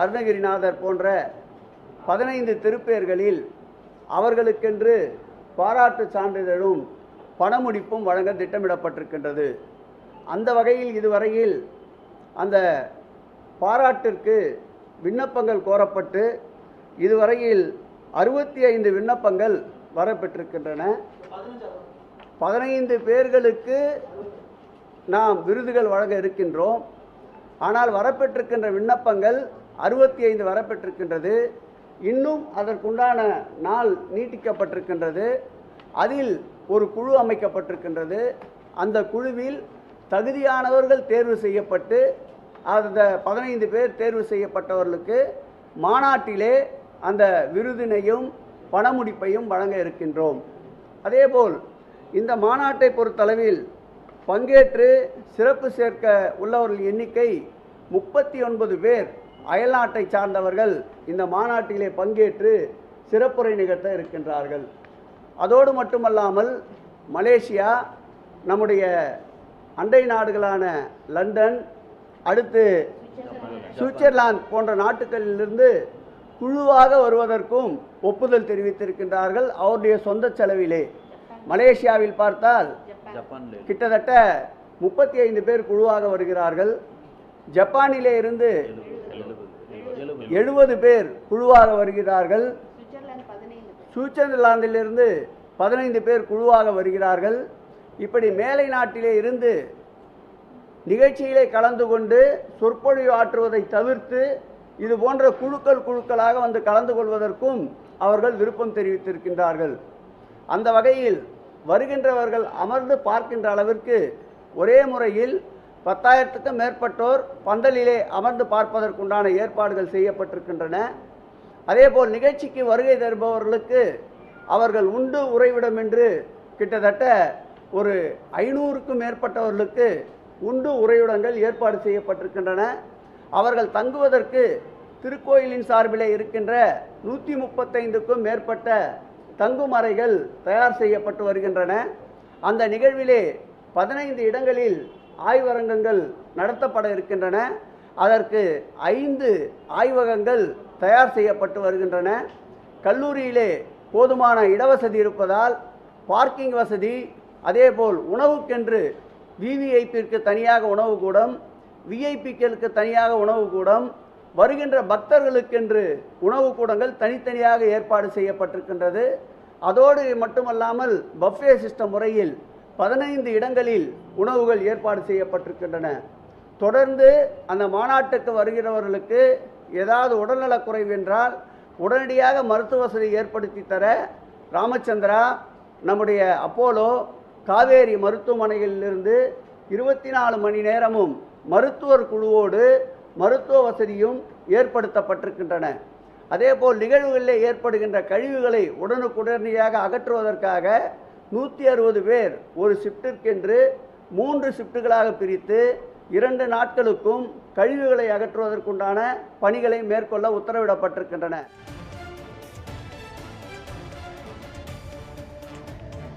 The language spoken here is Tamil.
அருணகிரிநாதர் போன்ற பதினைந்து திருப்பேர்களில் அவர்களுக்கென்று பாராட்டு சான்றிதழும் பணமுடிப்பும் வழங்க திட்டமிடப்பட்டிருக்கின்றது. அந்த வகையில் இதுவரையில் அந்த பாராட்டிற்கு விண்ணப்பங்கள் கோரப்பட்டு இதுவரையில் அறுபத்தி ஐந்து விண்ணப்பங்கள் வரப்பெற்றிருக்கின்றன. பதினைந்து பேர்களுக்கு நாம் விருதுகள் வழங்க இருக்கின்றோம். ஆனால் வரப்பெற்றிருக்கின்ற விண்ணப்பங்கள் அறுபத்தி ஐந்து வரப்பெற்றிருக்கின்றது. இன்னும் அதற்குண்டான நாள் நீட்டிக்கப்பட்டிருக்கின்றது. அதில் ஒரு குழு அமைக்கப்பட்டிருக்கின்றது. அந்த குழுவில் தகுதியானவர்கள் தேர்வு செய்யப்பட்டு அந்த பதினைந்து பேர் தேர்வு செய்யப்பட்டவர்களுக்கு மாநாட்டிலே அந்த விருதினையும் பணமுடிப்பையும் வழங்க இருக்கின்றோம். அதேபோல் இந்த மாநாட்டை பொறுத்தளவில் பங்கேற்று சிறப்பு சேர்க்க உள்ளவர்கள் எண்ணிக்கை முப்பத்தி ஒன்பது பேர் அயல்நாட்டை சார்ந்தவர்கள் இந்த மாநாட்டிலே பங்கேற்று சிறப்புரை நிகழ்த்த இருக்கின்றார்கள். அதோடு மட்டுமல்லாமல் மலேசியா நம்முடைய அண்டை நாடுகளான லண்டன் அடுத்து சுவிட்சர்லாந்து போன்ற நாட்டுகளிலிருந்து குழுவாக வருவதற்கும் ஒப்புதல் தெரிவித்திருக்கின்றார்கள் அவருடைய சொந்த செலவிலே. மலேசியாவில் பார்த்தால் கிட்டத்தட்ட முப்பத்தி ஐந்து பேர் குழுவாக வருகிறார்கள். ஜப்பானிலே இருந்து எழுபது பேர் குழுவாக வருகிறார்கள். சுவிட்சர்லாந்திலிருந்து பதினைந்து பேர் குழுவாக வருகிறார்கள். இப்படி மேலை நாட்டிலே இருந்து நிகழ்ச்சியிலே கலந்து கொண்டு சொற்பொழிவு ஆற்றுவதை தவிர்த்து இது போன்ற குழுக்கள் குழுக்களாக வந்து கலந்து கொள்வதற்கும் அவர்கள் விருப்பம் தெரிவித்திருக்கின்றார்கள். அந்த வகையில் வருகின்றவர்கள் அமர்ந்து பார்க்கின்ற அளவிற்கு ஒரே முறையில் பத்தாயிரத்துக்கும் மேற்பட்டோர் பந்தலிலே அமர்ந்து பார்ப்பதற்குண்டான ஏற்பாடுகள் செய்யப்பட்டிருக்கின்றன. அதேபோல் நிகழ்ச்சிக்கு வருகை தருபவர்களுக்கு அவர்கள் உண்டு உறைவிடம் என்று கிட்டத்தட்ட ஒரு ஐநூறுக்கும் மேற்பட்டவர்களுக்கு உண்டு உறைவிடங்கள் ஏற்பாடு செய்யப்பட்டிருக்கின்றன. அவர்கள் தங்குவதற்கு திருக்கோயிலின் சார்பிலே இருக்கின்ற நூற்றி முப்பத்தைந்துக்கும் மேற்பட்ட தங்கும் அறைகள் தயார் செய்யப்பட்டு வருகின்றன. அந்த நிகழ்விலே பதினைந்து இடங்களில் ஆய்வரங்கங்கள் நடத்தப்பட இருக்கின்றன. அதற்கு ஐந்து ஆய்வகங்கள் தயார் செய்யப்பட்டு வருகின்றன. கல்லூரியிலே போதுமான இடவசதி இருப்பதால் பார்க்கிங் வசதி அதேபோல் உணவுக்கென்று விவிஐபிற்கு தனியாக உணவு கூடம் விஐபிக்களுக்கு தனியாக உணவு கூடம் வருகின்ற பக்தர்களுக்கென்று உணவு கூடங்கள் தனித்தனியாக ஏற்பாடு செய்யப்பட்டிருக்கின்றது. அதோடு மட்டுமல்லாமல் பஃபே சிஸ்டம் முறையில் பதினைந்து இடங்களில் உணவுகள் ஏற்பாடு செய்யப்பட்டிருக்கின்றன. தொடர்ந்து அந்த மாநாட்டுக்கு வருகிறவர்களுக்கு ஏதாவது உடல்நலக் குறைவு என்றால் உடனடியாக மருத்துவ வசதி ஏற்படுத்தி தர ராமச்சந்திரா நம்முடைய அப்போலோ காவேரி மருத்துவமனைகளிலிருந்து இருபத்தி நாலு மணி நேரமும் மருத்துவர் குழுவோடு மருத்துவ வசதியும் ஏற்படுத்தப்பட்டிருக்கின்றன. அதேபோல் நிகழ்வுகளில் ஏற்படுகின்ற கழிவுகளை உடனுக்குடனடியாக அகற்றுவதற்காக நூற்றி அறுபது பேர் ஒரு ஷிஃப்டிற்கென்று மூன்று ஷிஃப்ட்டுகளாக பிரித்து இரண்டு நாட்களுக்கும் கழிவுகளை அகற்றுவதற்குண்டான பணிகளை மேற்கொள்ள உத்தரவிடப்பட்டிருக்கின்றன.